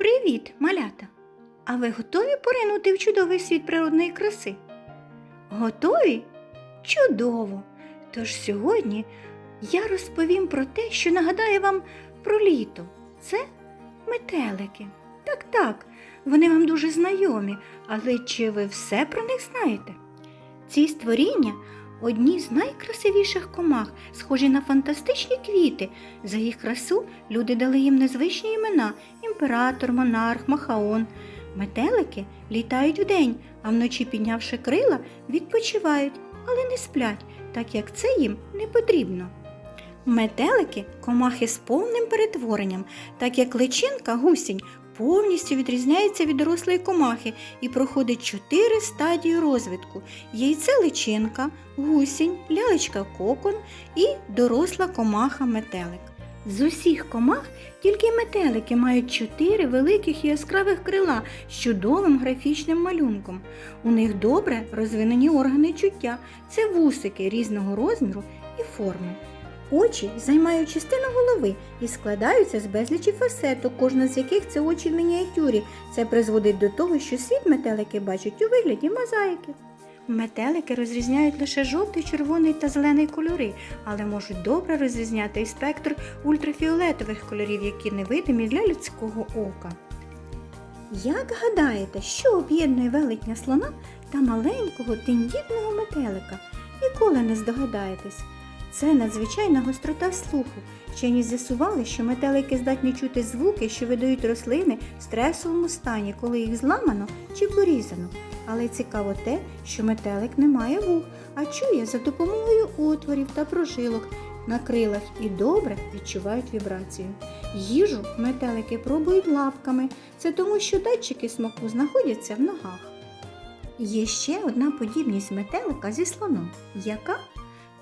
Привіт, малята! А ви готові поринути в чудовий світ природної краси? Готові? Чудово! Тож сьогодні я розповім про те, що нагадає вам про літо. Це метелики. Так, так, вони вам дуже знайомі, але чи ви все про них знаєте? Ці створіння одні з найкрасивіших комах, схожі на фантастичні квіти. За їх красу люди дали їм незвичні імена імператор, монарх, махаон. Метелики літають вдень, а вночі, піднявши крила, відпочивають, але не сплять, так як це їм не потрібно. Метелики комахи з повним перетворенням, так як личинка гусінь повністю відрізняється від дорослої комахи і проходить чотири стадії розвитку: яйце личинка, гусінь, лялечка кокон і доросла комаха метелик. З усіх комах тільки метелики мають чотири великих і яскравих крила з чудовим графічним малюнком. У них добре розвинені органи чуття, це вусики різного розміру і форми. Очі займають частину голови і складаються з безлічі фасеток, кожна з яких це очі в мініатюрі. Це призводить до того, що світ метелики бачать у вигляді мозаїки. Метелики розрізняють лише жовтий, червоний та зелений кольори, але можуть добре розрізняти і спектр ультрафіолетових кольорів, які невидимі для людського ока. Як гадаєте, що об'єднує велетня слона та маленького тендітного метелика? Ніколи не здогадаєтесь. Це надзвичайна гострота слуху. Вчені з'ясували, що метелики здатні чути звуки, що видають рослини в стресовому стані, коли їх зламано чи порізано. Але цікаво те, що метелик не має вух, а чує за допомогою отворів та прожилок на крилах і добре відчувають вібрацію. Їжу метелики пробують лапками. Це тому, що датчики смаку знаходяться в ногах. Є ще одна подібність метелика зі слоном. Яка?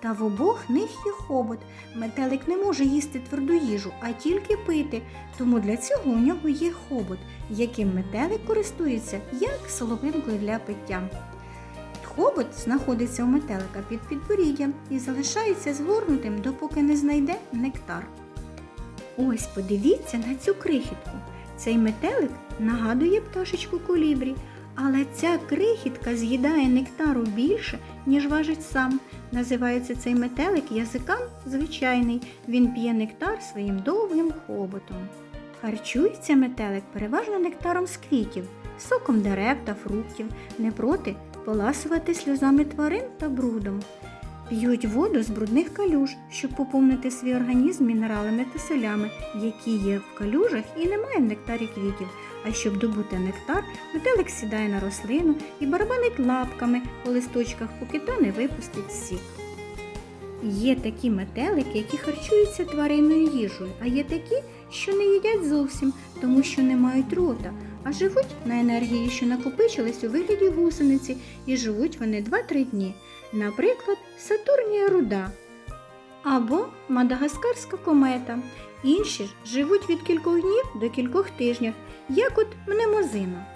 Та в обох них є хобот. Метелик не може їсти тверду їжу, а тільки пити, тому для цього у нього є хобот, яким метелик користується як соломинкою для пиття. Хобот знаходиться у метелика під підборіддям і залишається згорнутим, допоки не знайде нектар. Ось подивіться на цю крихітку. Цей метелик нагадує пташечку колібрі, але ця крихітка з'їдає нектару більше, ніж важить сам. Називається цей метелик язикам звичайний. Він п'є нектар своїм довгим хоботом. Харчується метелик переважно нектаром з квітів, соком дерев та фруктів, не проти поласувати сльозами тварин та брудом. П'ють воду з брудних калюж, щоб поповнити свій організм мінералами та солями, які є в калюжах і немає в нектарі квітів. А щоб добути нектар, метелик сідає на рослину і барабанить лапками по листочках, поки та не випустить сік. Є такі метелики, які харчуються тваринною їжею, а є такі, що не їдять зовсім, тому що не мають рота, а живуть на енергії, що накопичились у вигляді гусениці, і живуть вони 2-3 дні. Наприклад, Сатурнія руда або Мадагаскарська комета. Інші ж живуть від кількох днів до кількох тижнів, як от мнемозина.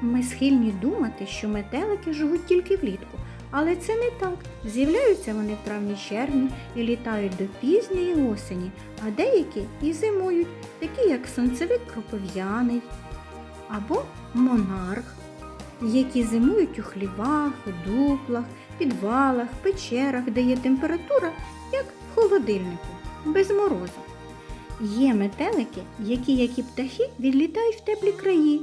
Ми схильні думати, що метелики живуть тільки влітку, але це не так. З'являються вони в травні-червні і літають до пізньої осені, а деякі і зимують, такі як сонцевик кропов'яний або монарх, які зимують у хлівах, у дуплах, підвалах, печерах, де є температура, як в холодильнику, без морозу. Є метелики, які, як і птахи, відлітають в теплі краї.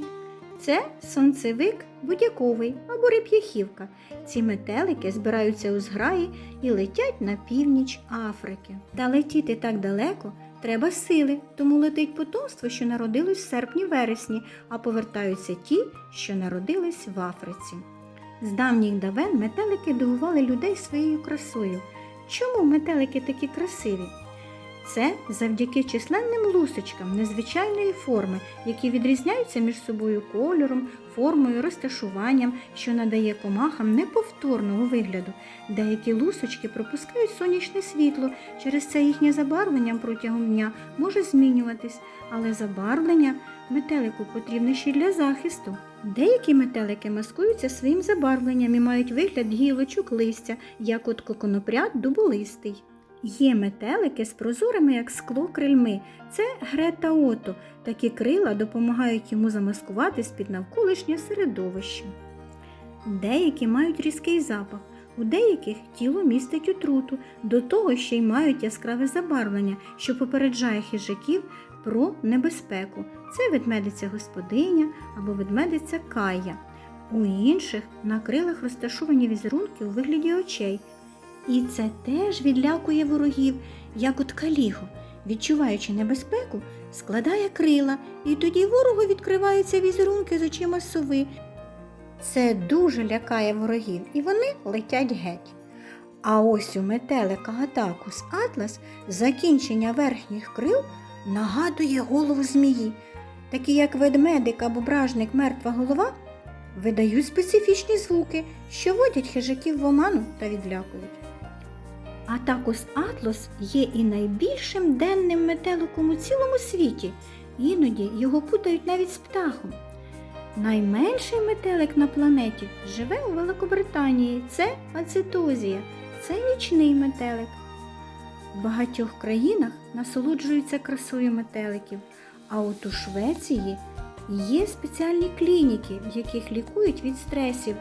Це сонцевик будяковий або реп'яхівка. Ці метелики збираються у зграї і летять на північ Африки. Та летіти так далеко треба сили, тому летить потомство, що народилось в серпні-вересні, а повертаються ті, що народились в Африці. З давніх давен метелики дивували людей своєю красою. Чому метелики такі красиві? Це завдяки численним лусочкам незвичайної форми, які відрізняються між собою кольором, формою, розташуванням, що надає комахам неповторного вигляду. Деякі лусочки пропускають сонячне світло, через це їхнє забарвлення протягом дня може змінюватись, але забарвлення метелику потрібне ще для захисту. Деякі метелики маскуються своїм забарвленням і мають вигляд гілочок листя, як от коконопряд дуболистий. Є метелики з прозорими, як скло, крильми. Це Грета Ото. Такі крила допомагають йому замаскуватись під навколишнє середовище. Деякі мають різкий запах, у деяких тіло містить отруту, до того ще й мають яскраве забарвлення, що попереджає хижаків про небезпеку. Це ведмедиця господиня або ведмедиця Кая. У інших на крилах розташовані візерунки у вигляді очей. І це теж відлякує ворогів, як от каліго, відчуваючи небезпеку, складає крила, і тоді ворогу відкриваються візерунки з очима сови. Це дуже лякає ворогів, і вони летять геть. А ось у метелика Гатакус Атлас закінчення верхніх крил нагадує голову змії. Такі як ведмедик або бражник мертва голова видають специфічні звуки, що водять хижаків в оману та відлякують. Атакус Атлас є і найбільшим денним метеликом у цілому світі. Іноді його путають навіть з птахом. Найменший метелик на планеті живе у Великобританії. Це ацетозія, це нічний метелик. В багатьох країнах насолоджуються красою метеликів, а от у Швеції є спеціальні клініки, в яких лікують від стресів,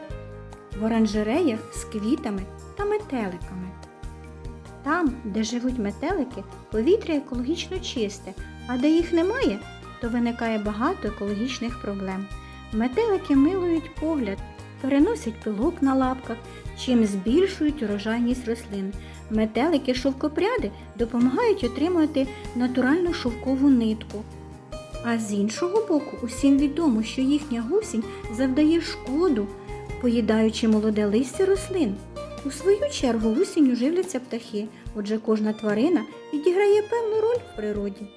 в оранжереях з квітами та метеликами. Там, де живуть метелики, повітря екологічно чисте, а де їх немає, то виникає багато екологічних проблем. Метелики милують погляд, переносять пилок на лапках, чим збільшують урожайність рослин. Метелики шовкопряди допомагають отримати натуральну шовкову нитку. А з іншого боку, усім відомо, що їхня гусінь завдає шкоду, поїдаючи молоде листя рослин. У свою чергу гусінню живляться птахи, отже кожна тварина відіграє певну роль в природі.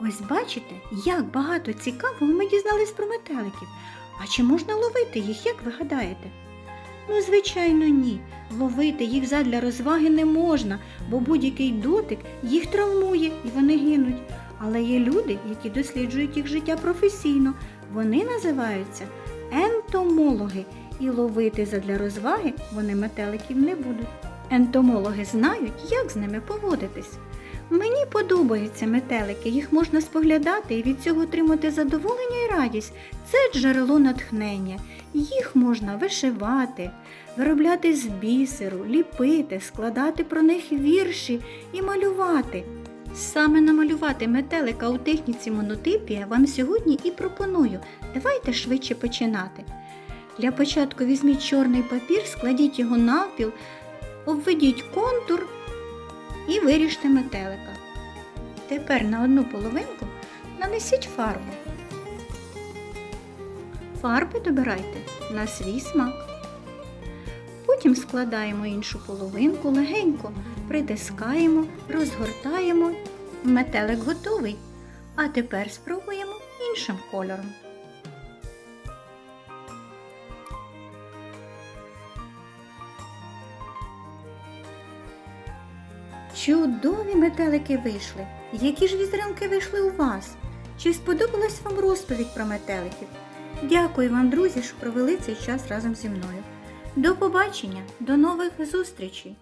Ось бачите, як багато цікавого ми дізнались про метеликів. А чи можна ловити їх, як ви гадаєте? Ну, звичайно, ні. Ловити їх задля розваги не можна, бо будь-який дотик їх травмує і вони гинуть. Але є люди, які досліджують їх життя професійно. Вони називаються ентомологи, і ловити задля розваги вони метеликів не будуть. Ентомологи знають, як з ними поводитись. Мені подобаються метелики, їх можна споглядати і від цього отримати задоволення і радість. Це джерело натхнення. Їх можна вишивати, виробляти з бісеру, ліпити, складати про них вірші і малювати. Саме намалювати метелика у техніці монотипія вам сьогодні і пропоную. Давайте швидше починати. Для початку візьміть чорний папір, складіть його навпіл, обведіть контур і виріжте метелика. Тепер на одну половинку нанесіть фарбу. Фарби добирайте на свій смак. Потім складаємо іншу половинку, легенько притискаємо, розгортаємо. Метелик готовий. А тепер спробуємо іншим кольором. Чудові метелики вийшли. Які ж візерунки вийшли у вас? Чи сподобалась вам розповідь про метеликів? Дякую вам, друзі, що провели цей час разом зі мною. До побачення, до нових зустрічей!